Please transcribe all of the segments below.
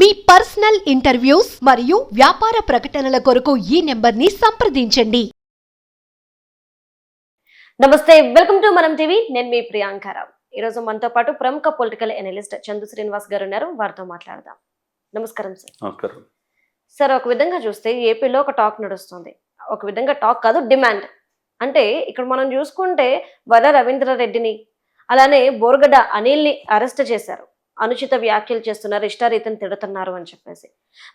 మీ personal interviews మరియు వ్యాపార ప్రకటనల కొరకు ఈ నెంబర్ని సంప్రదించండి. నమస్తే వెల్కమ్ టు మనం టీవీ. నేను మీ ప్రియాంకారావు ఈరోజు మనతో పాటు ప్రముఖ పొలిటికల్ ఎనలిస్ట్ చందు శ్రీనివాస్ గారు ఉన్నారు. వారితో మాట్లాడదాం. నమస్కారం సార్. నమస్కారం. సార్ ఒక విధంగా చూస్తే ఏపీలో ఒక టాక్ నడుస్తుంది. ఒక విధంగా టాక్ కాదు డిమాండ్. అంటే ఇక్కడ మనం చూసుకుంటే వర రవీంద్రారెడ్డిని అలానే బోర్గడ్డ అనిల్ని అరెస్ట్ చేశారు. అనుచిత వ్యాఖ్యలు చేస్తున్నారు ఇష్టారీతిని తిడుతున్నారు అని చెప్పేసి.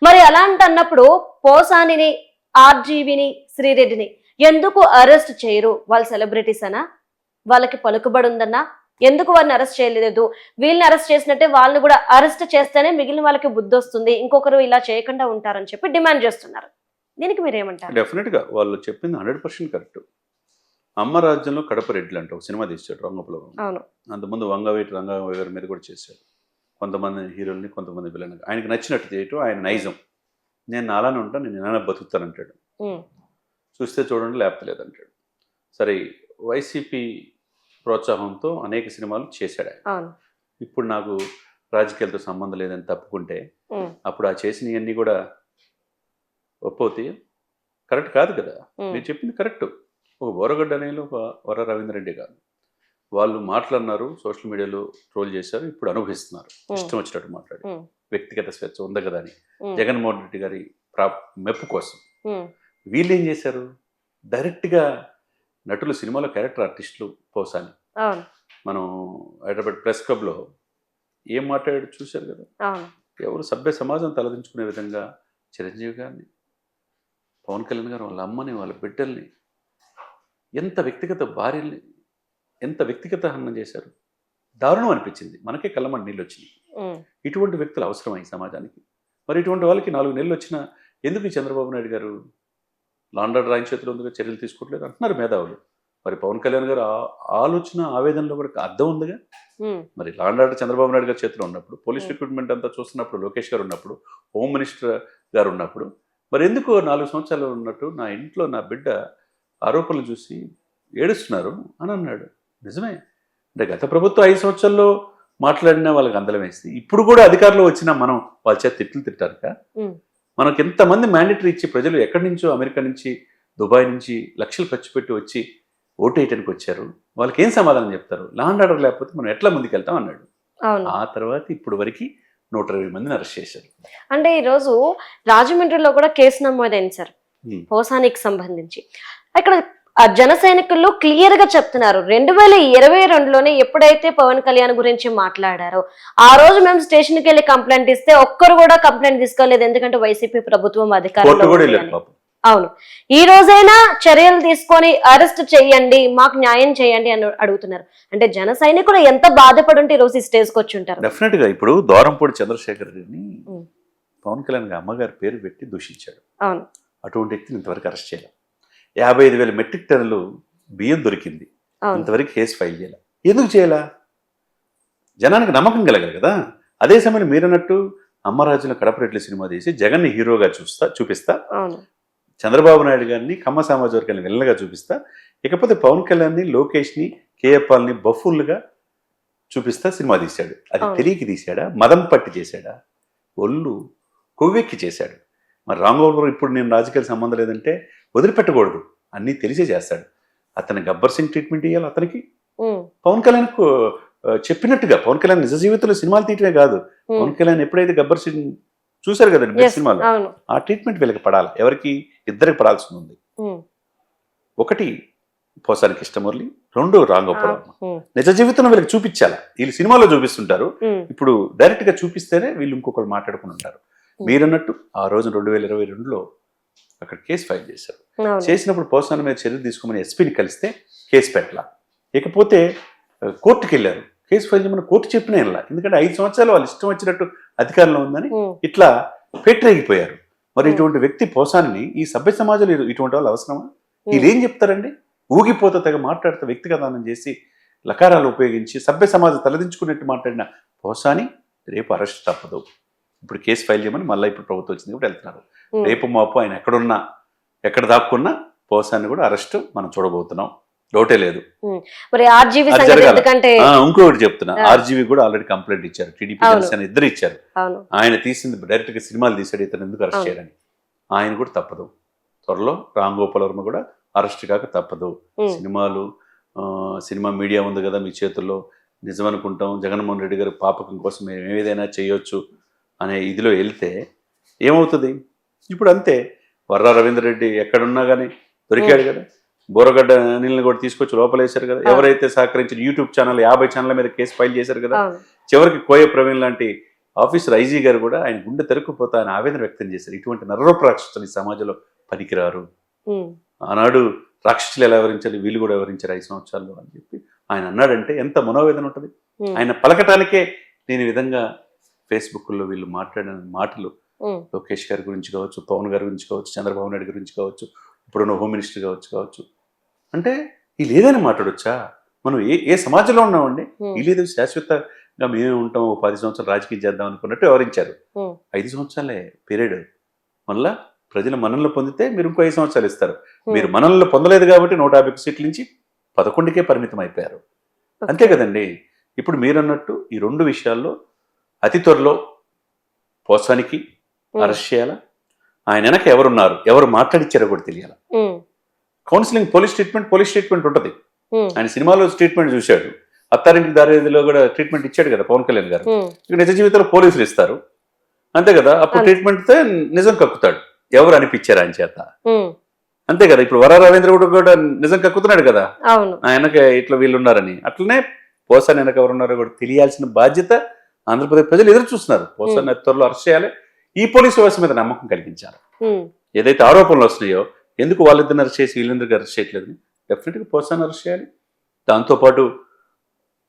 మరి అలాంటి అన్నప్పుడు పోసానిని ఆర్జీవిని శ్రీరెడ్డిని ఎందుకు అరెస్ట్ చేయరు? వాళ్ళు సెలబ్రిటీస్ అనా? వాళ్ళకి పలుకుబడి ఉందన్నా ఎందుకు వారిని అరెస్ట్ చేయలేదు? వీళ్ళని అరెస్ట్ చేసినట్టే వాళ్ళని కూడా అరెస్ట్ చేస్తేనే మిగిలిన వాళ్ళకి బుద్ధి వస్తుంది ఇంకొకరు ఇలా చేయకుండా ఉంటారని చెప్పి డిమాండ్ చేస్తున్నారు. దీనికి మీరేమంటారు? డెఫినెట్గా. వాళ్ళు చెప్పింది హండ్రెడ్ పర్సెంట్ కరెక్ట్. అమ్మ రాజ్యంలో కడప రెడ్లు అంటే ఒక సినిమా తీసాడు రంగపులో. అవును. అంతకుముందు వంగవీటి గారి మీద కూడా చేశాడు. కొంతమంది హీరోల్ని కొంతమంది విలన్ ఆయనకు నచ్చినట్టు చేయటం ఆయన నైజం. నేను అలానే ఉంటాను నేను ఎలా బతుకుతానంటాడు చూస్తే చూడండి లేపలేదు అంటాడు సరే వైసీపీ ప్రోత్సాహంతో అనేక సినిమాలు చేశాడు ఆయన. ఇప్పుడు నాకు రాజకీయాలతో సంబంధం లేదని తప్పుకుంటే అప్పుడు ఆ చేసినవన్నీ కూడా ఒప్పవుతాయి కరెక్ట్ కాదు కదా? మీరు చెప్పింది కరెక్ట్. ఒక బోరగడ్డ అనేది ఒక వర రవీంద్రెడ్డి కాదు వాళ్ళు మాట్లాడినారు సోషల్ మీడియాలో ట్రోల్ చేశారు ఇప్పుడు అనుభవిస్తున్నారు. ఇష్టం వచ్చినట్టు మాట్లాడి వ్యక్తిగత స్వేచ్ఛ ఉంది కదా అని. జగన్మోహన్ రెడ్డి గారి ప్రా మెప్పు కోసం. వీళ్ళు ఏం చేశారు? డైరెక్ట్గా నటులు సినిమాలో క్యారెక్టర్ ఆర్టిస్టులు పోసాని మనం హైదరాబాద్ ప్రెస్ క్లబ్లో ఏం మాట్లాడాడు చూశారు కదా? ఎవరు సభ్య సమాజం తలదించుకునే విధంగా చిరంజీవి గారిని పవన్ కళ్యాణ్ గారు వాళ్ళ అమ్మని వాళ్ళ బిడ్డల్ని ఎంత వ్యక్తిగత భార్యల్ని ఎంత వ్యక్తిగత హనం చేశారు? దారుణం అనిపించింది. మనకే కళ్ళమని నీళ్ళు వచ్చినాయి. ఇటువంటి వ్యక్తులు అవసరం ఈ సమాజానికి? మరి ఇటువంటి వాళ్ళకి నాలుగు నెలలు వచ్చినా ఎందుకు ఈ చంద్రబాబు నాయుడు గారు లాండర్ రాయిన చేతిలో ఉందిగా చర్యలు తీసుకోవట్లేదు అంటున్నారు మేధావులు? మరి పవన్ కళ్యాణ్ గారు ఆలోచన ఆవేదనలో కూడా అర్థం ఉందిగా? మరి లాండ్ చంద్రబాబు నాయుడు గారి చేతిలో ఉన్నప్పుడు పోలీస్. రిక్రూట్మెంట్ అంతా చూస్తున్నప్పుడు లోకేష్ గారు ఉన్నప్పుడు హోమ్ మినిస్టర్ గారు ఉన్నప్పుడు మరి ఎందుకు నాలుగు సంవత్సరాలు ఉన్నట్టు నా ఇంట్లో నా బిడ్డ ఆరోపణలు చూసి ఏడుస్తున్నారు అని అన్నాడు. నిజమే. అంటే గత ప్రభుత్వం ఐదు సంవత్సరాల్లో మాట్లాడినా వాళ్ళకి అందలం వేస్తే ఇప్పుడు కూడా అధికారంలో వచ్చినా మనం వాళ్ళ చేత తిట్లు తిట్టారుక. మనకి ఎంతమంది మ్యాండేటరీ ఇచ్చి ప్రజలు ఎక్కడి నుంచో అమెరికా నుంచి దుబాయ్ నుంచి లక్షలు ఖర్చు పెట్టి వచ్చి ఓటు వేయటానికి వచ్చారు? వాళ్ళకి ఏం సమాధానం చెప్తారు? లాండ్ ఆర్డర్ లేకపోతే మనం ఎట్లా ముందుకెళ్తాం అన్నాడు. అవును. ఆ తర్వాత ఇప్పుడు వరకు నూట ఇరవై మందిని అరెస్ట్ చేశారు. అంటే ఈరోజు రాజమండ్రిలో కూడా కేసు నమోదైంది సార్. పోసానికి సంబంధించి. ఇక్కడ జన సైనికులు క్లియర్గా చెప్తున్నారు. రెండు వేల ఇరవై రెండులోనే ఎప్పుడైతే పవన్ కళ్యాణ్ గురించి మాట్లాడారో ఆ రోజు మేము స్టేషన్కి వెళ్ళి కంప్లైంట్ ఇస్తే ఒక్కరు కూడా కంప్లైంట్ తీసుకోలేదు. ఎందుకంటే వైసీపీ ప్రభుత్వం అధికారంలో అవును. ఈ రోజైనా చర్యలు తీసుకొని అరెస్ట్ చేయండి మాకు న్యాయం చేయండి అని అడుగుతున్నారు. అంటే జన సైనికులు ఎంత బాధపడి ఉంటే ఈ రోజు ఈ స్టేజ్కి వచ్చి ఉంటారు డెఫినెట్గా ఇప్పుడు దూరంపూడి చంద్రశేఖర్ రెడ్డిని. పవన్ కళ్యాణ్ గారి అమ్మగారి పేరు పెట్టి దూషించాడు. అవును. అటువంటి వ్యక్తిని ఇంతవరకు అరెస్ట్ చేయాలి యాభై ఐదు వేల మెట్రిక్ టన్నులు బియ్యం దొరికింది. అవును. ఇంతవరకు కేసు ఫైల్ చేయాలి? ఎందుకు చేయాలా? జనానికి నమ్మకం కలగాలి కదా. అదే సమయంలో మీరన్నట్టు అమ్మరాజుల కడపరెడ్డి సినిమా తీసి జగన్ని హీరోగా చూస్తా చూపిస్తా. చంద్రబాబు నాయుడు గారిని కమ్మ సామాజిక వర్గాన్ని విల్లగా చూపిస్తా. ఇకపోతే పవన్ కళ్యాణ్ని లోకేష్ని కేఎప్ఆల్ని బఫుల్గా చూపిస్తా సినిమా తీశాడు. అది. తెలియకి తీశాడా? మదం పట్టి చేశాడా? ఒళ్ళు కొవ్వెక్కి చేశాడు. మరి రాంగోపాల్ ఇప్పుడు నేను రాజకీయ సంబంధం లేదంటే వదిలిపెట్టకూడదు. అన్నీ తెలిసే చేస్తాడు. అతని గబ్బర్ సింగ్ ట్రీట్మెంట్ ఇవ్వాలి అతనికి. పవన్ కళ్యాణ్ చెప్పినట్టుగా పవన్ కళ్యాణ్ నిజ జీవితంలో సినిమాలు తీయటమే కాదు. పవన్ కళ్యాణ్ ఎప్పుడైతే గబ్బర్ సింగ్ చూశారు కదండి బెస్ట్ సినిమాలో ఆ ట్రీట్మెంట్ వీళ్ళకి పడాలి. ఎవరికి? ఇద్దరికి పడాల్సి ఉంది. ఒకటి పోసానికి ఇష్టమురళి రెండు రాంగోపురం ఉమ్, నిజ జీవితంలో వీళ్ళకి చూపించాలి. వీళ్ళు సినిమాలో చూపిస్తుంటారు. ఇప్పుడు డైరెక్ట్గా చూపిస్తేనే వీళ్ళు ఇంకొకరు మాట్లాడుకుని ఉంటారు. మీరన్నట్టు ఆ రోజు రెండు వేల ఇరవై రెండులో అక్కడ కేసు ఫైల్ చేశారు. చేసినప్పుడు పోసాన మీద చర్యలు తీసుకోమని ఎస్పీని కలిస్తే కేసు పెట్టాల. ఇకపోతే కోర్టుకి వెళ్ళారు. కేసు ఫైల్ చేయమని కోర్టు చెప్పిన వెళ్ళా ఎందుకంటే ఐదు సంవత్సరాలు వాళ్ళు ఇష్టం వచ్చినట్టు అధికారంలో ఉందని ఇట్లా పెట్టరేగిపోయారు మరి. ఇటువంటి వ్యక్తి పోసాని ఈ సభ్య సమాజంలో ఇటు- ఇటువంటి వాళ్ళు అవసరమా? వీళ్ళు ఏం చెప్తారండి? ఊగిపోతే తెగ మాట్లాడుతూ వ్యక్తిగతానం చేసి లకారాలు ఉపయోగించి సభ్య సమాజం తలదించుకున్నట్టు మాట్లాడిన పోసాని రేపు అరెస్ట్ తప్పదు. ఇప్పుడు కేసు ఫైల్ చేయమని మళ్ళీ ఇప్పుడు ప్రభుత్వం వచ్చింది కూడా వెళ్తున్నారు. రేపు మాపు ఆయన ఎక్కడున్నా ఎక్కడ దాక్కున్నా పోసాన్ని కూడా అరెస్ట్ మనం చూడబోతున్నాం. డౌటే లేదు. మరి ఆర్జీవీ. ఎందుకంటే ఇంకొకటి చెప్తున్నా. ఆర్జీవి కూడా ఆల్రెడీ కంప్లైంట్ ఇచ్చారు. టీడీపీ. జనసేన ఇద్దరు ఇచ్చారు. ఆయన తీసింది డైరెక్ట్గా సినిమాలు తీసాడు ఇతను ఎందుకు అరెస్ట్. చేయాలని ఆయన కూడా తప్పదు. త్వరలో రామ్ గోపాల్ వర్మ కూడా అరెస్ట్ కాక తప్పదు. సినిమాలు సినిమా మీడియా ఉంది కదా మీ చేతుల్లో. నిజం అనుకుంటాం జగన్మోహన్ రెడ్డి గారి పాపకం కోసం మేము ఏదైనా చేయొచ్చు. అనే ఇదిలో వెళ్తే ఏమవుతుంది? ఇప్పుడు అంతే. వర్రా రవీంద్ర రెడ్డి ఎక్కడున్నా కానీ దొరికాడు కదా. బోరగడ్డ అనిల్ని కూడా తీసుకొచ్చి లోపలేశారు కదా. ఎవరైతే సహకరించిన యూట్యూబ్ ఛానల్ యాభై ఛానల్ మీద కేసు ఫైల్ చేశారు కదా. చివరికి కోయ ప్రవీణ్ లాంటి ఆఫీసర్ ఐజీ గారు కూడా ఆయన గుండె తెరుక్కుపోతా ఆయన ఆవేదన వ్యక్తం చేశారు. ఇటువంటి నరరూప రాక్షసులు ఈ సమాజంలో పనికిరారు. ఆనాడు రాక్షసులు ఎలా వివరించాలి వీళ్ళు కూడా వివరించారు ఐదు సంవత్సరాల్లో అని చెప్పి ఆయన అన్నాడంటే ఎంత మనోవేదన ఉంటుంది? ఆయన పలకటానికే నేను ఈ విధంగా ఫేస్బుక్లో వీళ్ళు మాట్లాడిన మాటలు లోకేష్ గారి గురించి కావచ్చు పవన్ గారి గురించి కావచ్చు చంద్రబాబు నాయుడు గురించి కావచ్చు ఇప్పుడున్న హోమ్ మినిస్టర్ కావచ్చు కావచ్చు. అంటే వీళ్ళు ఏదైనా మాట్లాడొచ్చా? మనం ఏ ఏ సమాజంలో ఉన్నామండి? ఉమ్, వీళ్ళు శాశ్వతంగా మేమే ఉంటాం పది సంవత్సరాలు రాజకీయం చేద్దాం అనుకున్నట్టు వివరించారు ఐదు సంవత్సరాలే పీరియడ్ మళ్ళా ప్రజల మనల్ని పొందితే మీరు ఇంకో ఐదు సంవత్సరాలు ఇస్తారు. మీరు మనల్ని పొందలేదు కాబట్టి నూట యాభై సీట్ల నుంచి పదకొండుకే పరిమితం అయిపోయారు. అంతే కదండి? ఇప్పుడు మీరు అన్నట్టు ఈ రెండు విషయాల్లో అతి త్వరలో పోసానికి అరెస్ట్ చేయాలా? ఆయన వెనక ఎవరున్నారు? ఎవరు మాట్లాడిచ్చారో కూడా తెలియాలి? Counselling police treatment police treatment ఉంటుంది. ఆయన సినిమాలో ట్రీట్మెంట్ చూశాడు. అత్తారింటికి దారేదిలో కూడా ట్రీట్మెంట్ ఇచ్చాడు కదా పవన్ కళ్యాణ్ గారు. నిజ జీవితంలో పోలీసులు ఇస్తారు. అంతే కదా? అప్పుడు. ట్రీట్మెంట్ నిజం కక్కుతాడు. ఎవరు అనిపించారు ఆయన చేత? అంతే కదా? ఇప్పుడు వర రవీంద్ర కూడా నిజం కక్కుతున్నాడు కదా? ఆయనకి ఇట్లా వీళ్ళు ఉన్నారని. అట్లనే పోసాని వెనక ఎవరు ఉన్నారో కూడా తెలియాల్సిన బాధ్యత ఆంధ్రప్రదేశ్ ప్రజలు ఎదురు చూస్తున్నారు. పోసాన్ని త్వరలో అరెస్ట్ చేయాలి. ఈ పోలీసు వ్యవస్థ మీద నమ్మకం కలిగించాలి ఉమ్, ఏదైతే ఆరోపణలు వస్తున్నాయో ఎందుకు వాళ్ళిద్దరిని అరెస్ట్ చేసి వీళ్ళందరికీ అరెస్ట్ చేయట్లేదు? డెఫినెట్గా పోసాన్ని అరెస్ట్ చేయాలి. దాంతోపాటు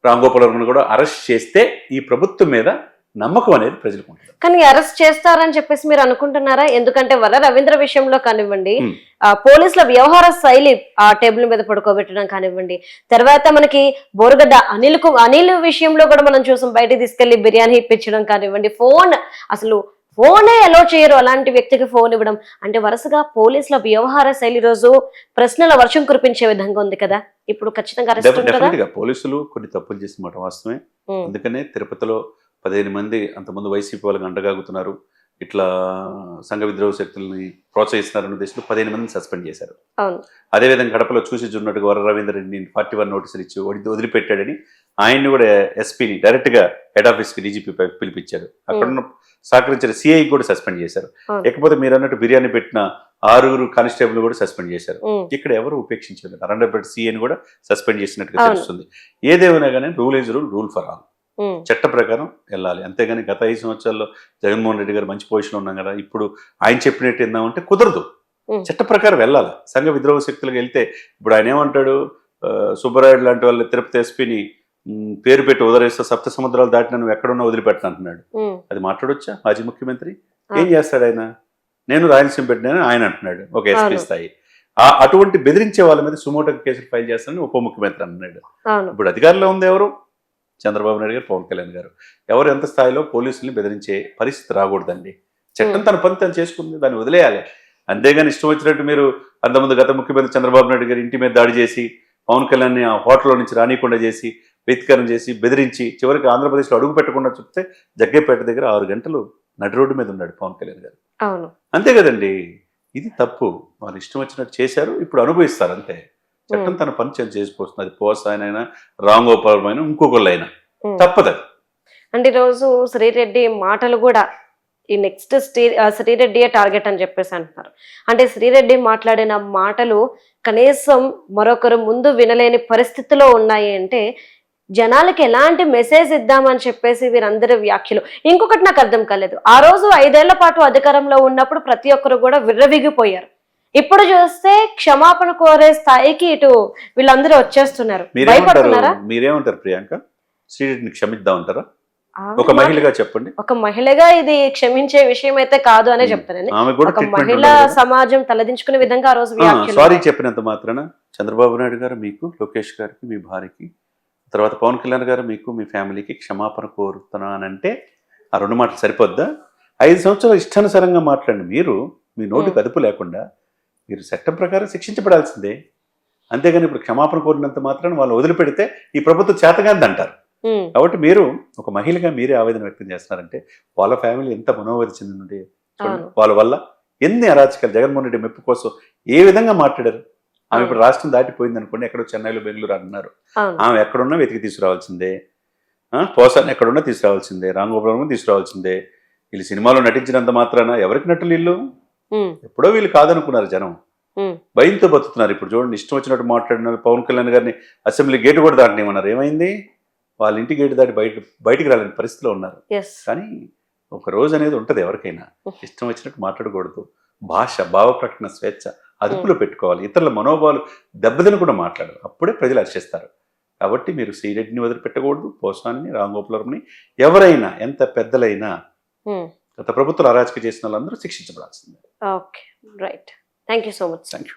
రామ్ గోపాల్ వర్మను కూడా అరెస్ట్ చేస్తే ఈ ప్రభుత్వం మీద నమ్మకం అనేది ప్రజలకు ఉంటుంది. కానీ అరెస్ట్ చేస్తారని చెప్పేసి మీరు అనుకుంటున్నారా? ఎందుకంటే వల్ల రవీంద్ర విషయంలో కానివ్వండి పోలీసుల వ్యవహార శైలి ఆ టేబుల్ మీద పడుకోబెట్టడం కానివ్వండి తర్వాత మనకి బోరగడ్డ అనిల్కు అనిల్ విషయంలో కూడా మనం చూసాం బయటికి తీసుకెళ్ళి బిర్యానీ ఇప్పించడం కానివ్వండి ఫోన్ అసలు ఫోనే అలో చేయరు అలాంటి వ్యక్తికి ఫోన్ ఇవ్వడం. అంటే వరుసగా పోలీసుల వ్యవహార శైలి రోజు ప్రశ్నల వర్షం కురిపించే విధంగా ఉంది కదా? ఇప్పుడు ఖచ్చితంగా పోలీసులు కొన్ని తప్పులు చేసిన మాట వాస్తవమే. అందుకనే తిరుపతిలో పదిహేను మంది అంతమంది వైసీపీ వాళ్ళకి అండగాగుతున్నారు. ఇట్లా సంఘ విద్రోహ శక్తుల్ని ప్రోత్సహిస్తున్నారన్న ఉద్దేశంలో పదిహేను మందిని సస్పెండ్ చేశారు. అదేవిధంగా గడపలో చూసి చూన్నట్టుగా వర రవీంద్ర రెడ్డిని ఫార్టీ వన్ నోటీసులు ఇచ్చి వదిలిపెట్టాడని ఆయన్ని కూడా ఎస్పీని డైరెక్ట్గా హెడ్ ఆఫీస్కి డీజీపీ పిలిపించారు. అక్కడ సహకరించిన సిఐ కూడా సస్పెండ్ చేశారు. ఇకపోతే మీరు అన్నట్టు బిర్యానీ పెట్టిన ఆరుగురు కానిస్టేబుల్ కూడా సస్పెండ్ చేశారు. ఇక్కడ ఎవరు ఉపేక్షించలేదు. అరండపేట సిఐని కూడా సస్పెండ్ చేసినట్టుగా. తెలుస్తుంది. ఏదేమైనా కానీ rule is rule rule for all. చట్ట ప్రకారం వెళ్ళాలి. అంతేగాని గత ఐదు సంవత్సరాల్లో జగన్మోహన్ రెడ్డి గారు మంచి పొజిషన్ ఉన్నాం కదా ఇప్పుడు ఆయన చెప్పినట్టు ఏందామంటే కుదరదు. చట్ట ప్రకారం వెళ్ళాలి. సంఘ విద్రోహ శక్తులకు వెళ్తే ఇప్పుడు ఆయన ఏమంటాడు? సుబ్బరాయుడు లాంటి వాళ్ళు తిరుపతి ఎస్పీని పేరు పెట్టి వదిలేస్తే సప్త సముద్రాలు దాటిన నువ్వు ఎక్కడున్నా వదిలిపెట్టను అంటున్నాడు. అది మాట్లాడొచ్చా మాజీ ముఖ్యమంత్రి. ఏం చేస్తాడు ఆయన? నేను రాయలసీమ పెట్టినాను ఆయన అంటున్నాడు ఒక ఎస్పీ. స్థాయి. ఆ- అటువంటి బెదిరించే వాళ్ళ మీద సుమోటో కేసులు ఫైల్ చేస్తానని ఉప ముఖ్యమంత్రి అన్నాడు. ఇప్పుడు అధికారంలో ఉంది ఎవరు? చంద్రబాబు నాయుడు గారు పవన్ కళ్యాణ్ గారు. ఎవరు ఎంత స్థాయిలో పోలీసుల్ని బెదిరించే పరిస్థితి రాకూడదండి. చట్టం. తన పని తను చేసుకుంది దాన్ని వదిలేయాలి. అంతేగాని ఇష్టం వచ్చినట్టు మీరు అంతకుముందు గత ముఖ్యమంత్రి చంద్రబాబు నాయుడు గారి ఇంటి మీద దాడి చేసి పవన్ కళ్యాణ్ని ఆ హోటల్లో నుంచి రానియకుండా చేసి వెతికరణ చేసి బెదిరించి చివరికి ఆంధ్రప్రదేశ్లో అడుగు పెట్టకుండా చెప్తే జగ్గేపేట దగ్గర ఆరు గంటలు నడి రోడ్డు మీద ఉన్నాడు పవన్ కళ్యాణ్ గారు. అవును. అంతే కదండి. ఇది తప్పు. వాళ్ళు ఇష్టం వచ్చినట్టు చేశారు ఇప్పుడు అనుభవిస్తారు అంతే. చట్టం తన పని చేసి చేసిపోతుంది. అది పోసాయనైనా రామ్ గోపాల్ అయినా ఇంకొకళ్ళైనా. తప్పదు. అంటే ఈరోజు శ్రీరెడ్డి మాటలు కూడా ఈ నెక్స్ట్ శ్రీ శ్రీరెడ్డియే టార్గెట్ అని చెప్పేసి అంటున్నారు. అంటే శ్రీరెడ్డి మాట్లాడిన మాటలు కనీసం మరొకరు ముందు వినలేని పరిస్థితిలో ఉన్నాయి అంటే జనాలకి ఎలాంటి మెసేజ్ ఇద్దామని చెప్పేసి వీరందరి వ్యాఖ్యలు. ఇంకొకటి నాకు అర్థం కాలేదు. ఆ రోజు ఐదేళ్ళ పాటు అధికారంలో ఉన్నప్పుడు ప్రతి ఒక్కరు కూడా విర్రవిగిపోయారు. ఇప్పుడు చూస్తే క్షమాపణ కోరే స్థాయికి ఇటు వీళ్ళందరూ వచ్చేస్తున్నారు. మీరేమంటారు? భయపడుతున్నారా? మీరేమంటారు ప్రియాంక? శ్రీరెడ్డిని క్షమిద్దాం అంటారా? ఒక మహిళగా చెప్పండి. ఒక మహిళగా ఇది క్షమించే విషయం అయితే కాదు అనే ఒక ట్రీట్మెంట్ మహిళా సమాజం తలదించుకునే విధంగా ఆ రోజు సారీ చెప్పినంత మాత్రాన చంద్రబాబు నాయుడు గారు మీకు లోకేష్ గారికి మీ భార్యకి తర్వాత పవన్ కళ్యాణ్ గారు మీకు మీ ఫ్యామిలీకి క్షమాపణ కోరుతున్నానంటే ఆ రెండు మాటలు సరిపోద్దా? ఐదు సంవత్సరాలు ఇష్టానుసారంగా మాట్లాడిన మీరు మీ నోటికి ఉమ్. అదుపు లేకుండా మీరు చట్టం ప్రకారం శిక్షించబడాల్సిందే. అంతేగాని ఇప్పుడు క్షమాపణ కోరినంత మాత్రాన వాళ్ళు వదిలిపెడితే ఈ ప్రభుత్వం చేతగాంది అంటారు కాబట్టి మీరు ఒక మహిళగా మీరే ఆవేదన వ్యక్తం చేస్తున్నారంటే వాళ్ళ ఫ్యామిలీ ఎంత మనోవేద చెందింది. వాళ్ళ వల్ల ఎన్ని అరాచకాలు జగన్మోహన్ రెడ్డి మెప్పు కోసం ఏ విధంగా మాట్లాడారు? ఆమె ఇప్పుడు రాష్ట్రం దాటిపోయింది అనుకోండి ఎక్కడో చెన్నైలో బెంగళూరు అంటున్నారు. ఆమె ఎక్కడున్నా వెతికి తీసుకురావాల్సిందే. పోసాన్ని ఎక్కడున్నా తీసుకురావాల్సిందే. రాంగోపురం తీసుకురావాల్సిందే. వీళ్ళు సినిమాలో నటించినంత మాత్రాన ఎవరికి నటులు వీళ్ళు? ఎప్పుడో వీళ్ళు కాదనుకున్నారు జనం. భయంతో బతుకుతున్నారు. ఇప్పుడు చూడండి ఇష్టం వచ్చినట్టు మాట్లాడినారు. పవన్ కళ్యాణ్ గారిని అసెంబ్లీ గేట్ కూడా దాటనేమన్నారు ఏమైంది? వాళ్ళ ఇంటి గేట్ దాటి బయట బయటికి రాలేని పరిస్థితిలో ఉన్నారు. కానీ ఒక రోజు అనేది ఉంటుంది ఎవరికైనా. ఇష్టం వచ్చినట్టు మాట్లాడకూడదు. భాష భావ ప్రకటన స్వేచ్ఛ అదుపులో పెట్టుకోవాలి. ఇతరుల మనోభావాలు దెబ్బతిని కూడా మాట్లాడు అప్పుడే ప్రజలు హర్షిస్తారు కాబట్టి మీరు సీరెడ్డిని వదిలిపెట్టకూడదు పోసాన్ని రాంగోపులర్ని ఎవరైనా ఎంత పెద్దలైనా గత ప్రభుత్వాలు అరాచక చేసిన వాళ్ళందరూ శిక్షించబడాల్సిందే. Okay right thank you so much thank you